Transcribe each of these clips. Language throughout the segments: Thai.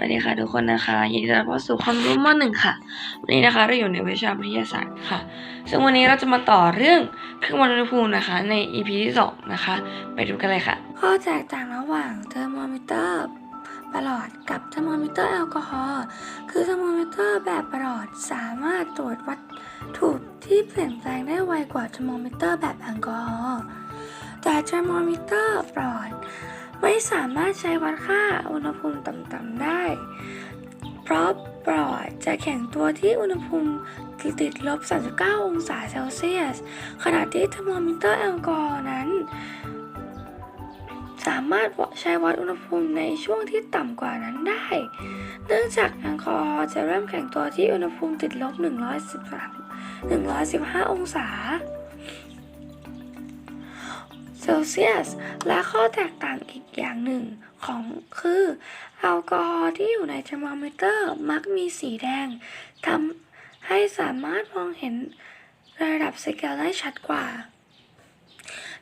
วัสดีค่ะทุกคนนะคะยินดีต้อนรับเข้าสู่ความรู้มหนึ่งค่ะ วันนี้นะคะเราอยู่ในวิชาวิทยาศาสตร์ค่ะ ซึ่งวันนี้เราจะมาต่อเรื่องเครื่องวัดอุณหภูมินะคะ ใน EP ที่สองนะคะ ไปดูกันเลยค่ะ ข้อแตกต่างระหว่างเทอร์โมมิเตอร์ประหลอดกับเทอร์โมมิเตอร์แอลกอฮอล์คือเทอร์โมมิเตอร์แบบประหลอดสามารถตรวจวัตถุที่เปลี่ยนแปลงได้ไวกว่าเทอร์โมมิเตอร์แบบแอลกอฮอล์แต่เทอร์โมมิเตอร์ประหลอด ไม่สามารถใช้วัดค่าอุณหภูมิต่ำๆได้ เพราะปลอดจะแข็งตัวที่อุณหภูมิติดลบ 39 องศาเซลเซียส ขณะที่เทอร์โมมิเตอร์แอลกอฮอล์นั้น สามารถใช้วัดอุณหภูมิในช่วงที่ต่ำกว่านั้นได้ เนื่องจากแอลกอฮอล์จะเริ่มแข็งตัวที่อุณหภูมิติดลบ 113 115 องศา เซลเซียส และข้อแตกต่างอีกอย่างหนึ่งของคือแอลกอฮอล์ที่อยู่ในเทอร์โมมิเตอร์มักมีสีแดงทำให้สามารถมองเห็นระดับสเกลได้ชัดกว่า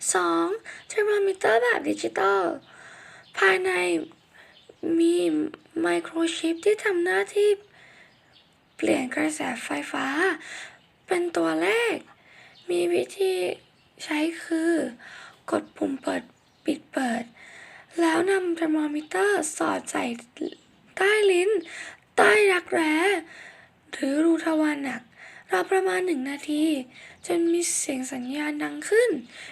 2. เทอร์โมมิเตอร์แบบดิจิตอล ภายในมีไมโครชิปที่ทำหน้าที่เปลี่ยนกระแสไฟฟ้า เป็นตัวเลข มีวิธีใช้คือ กดปุ่มเปิดปิดเปิด แล้วนำเทอร์โมมิเต อดใส่ใต้ลิ้น ใต้รักแร้หรือรูทวารหนักรอประมาณหนึ่งนาที จนมีเสียงสัญญาณดังขึ้น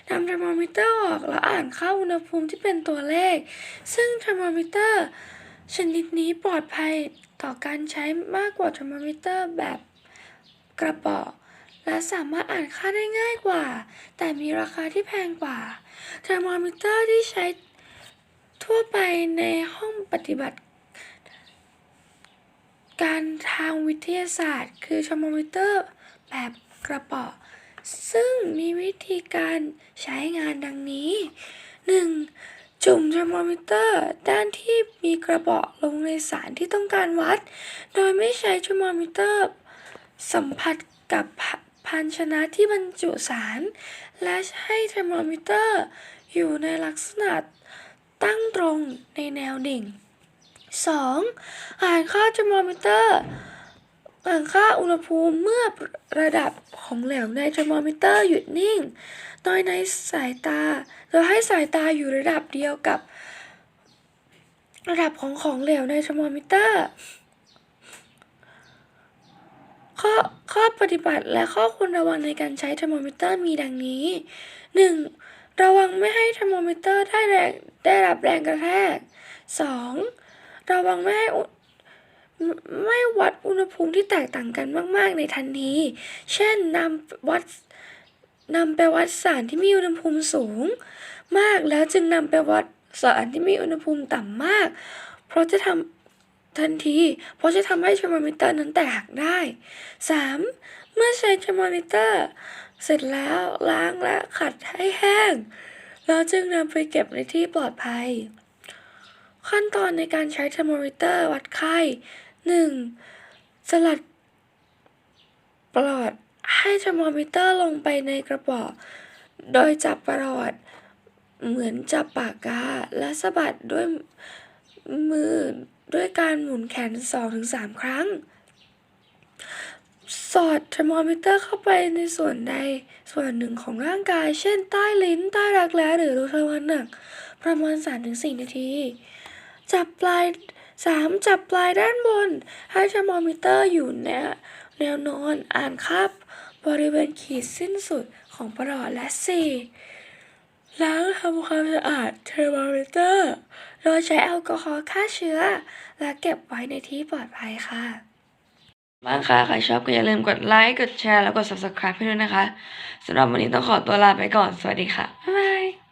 นำเทอร์โมมิเตอร์ออกแล้วอ่านค่าอุณหภูมิที่เป็นตัวเลข ซึ่งเทอร์โมมิเตอร์ ชนิดนี้ปลอดภัยต่อการใช้มากกว่าเทอร์โมมิเตอร์แบบกระป๋อและสามารถอ่านค่าได้ง่ายกว่า แต่มีราคาที่แพงกว่า เทอร์โมมิเตอร์ที่ใช้ ทั่วไปในห้องปฏิบัติการทางวิทยาศาสตร์ คือเทอร์โมมิเตอร์แบบกระป๋อซึ่งมีวิธีการใช้งานดังนี้ 1. จุ่มเทอร์โมมิเตอร์ด้านที่มีกระบอกลงในสารที่ต้องการวัด โดยไม่ใช้เทอร์โมมิเตอร์ สัมผัสกับภาชนะที่บรรจุสาร และให้เทอร์โมมิเตอร์อยู่ในลักษณะ ตั้งตรงในแนวดิ่ง 2. อ่านค่าเทอร์โมมิเตอร์อ่านค่าอุณหภูมิเมื่อระดับของเหลวในเทอร์โมมิเตอร์หยุดนิ่ง โดยในสายตาโดยให้สายตาอยู่ระดับเดียวกับ ระดับของของเหลวในเทอร์โมมิเตอร์ข้อข้อปฏิบัติและข้อควรระวังในการใช้เทอร์โมมิเตอร์มีดังนี้ 1. ระวังไม่ให้เทอร์โมมิเตอร์ได้แรงได้รับแรงกระแทก 2. ระวังไม่ให้อุไม่วัดอุณหภูมิที่แตกต่างกันมาก ๆ ในทันที เช่นนำวัดนำไปวัดสารที่มีอุณหภูมิสูง มากแล้วจึงนำไปวัดสารที่มีอุณหภูมิต่ำมาก เพราะจะทำทันที เพราะจะทำให้เทอร์โมมิเตอร์นั้นแตกได้ 3. เมื่อใช้เทอร์โมมิเตอร์ เสร็จแล้วล้างและขัดให้แห้ง แล้วจึงนำไปเก็บในที่ปลอดภัย ขั้นตอนในการใช้เทอร์โมมิเตอร์วัดไข้ 1. สลัดปลอดให้เทอร์โมมิเตอร์ลงไปในกระบอก โดยจับปลอด เหมือนจับปากกา และสะบัดด้วยมือด้วยการหมุนแขน 2-3 ครั้ง สอดเทอร์โมมิเตอร์เข้าไปในส่วนใดส่วนหนึ่งของร่างกาย เช่น ใต้ลิ้น ใต้รักแร้หรือรูทวารหนัก ประมาณ 3-4 นาที จับปลาย 3. จับปลายด้านบน ให้เทอร์โมมิเตอร์อยู่แนวแนวนอนอ่านค่าบริเวณขีดสิ้นสุดของประหลอดและ 4. ล้างทำความสะอาดเทอร์โมมิเตอร์ โดยใช้แอลกอฮอล์ฆ่าเชื้อ และเก็บไว้ในที่ปลอดภัยค่ะ บ้างค่ะ ใครชอบก็อย่าลืมกดไลค์ กดแชร์ แล้วกด subscribe ให้ด้วยนะคะ สำหรับวันนี้ต้องขอตัวลาไปก่อน สวัสดีค่ะ บ๊ายบาย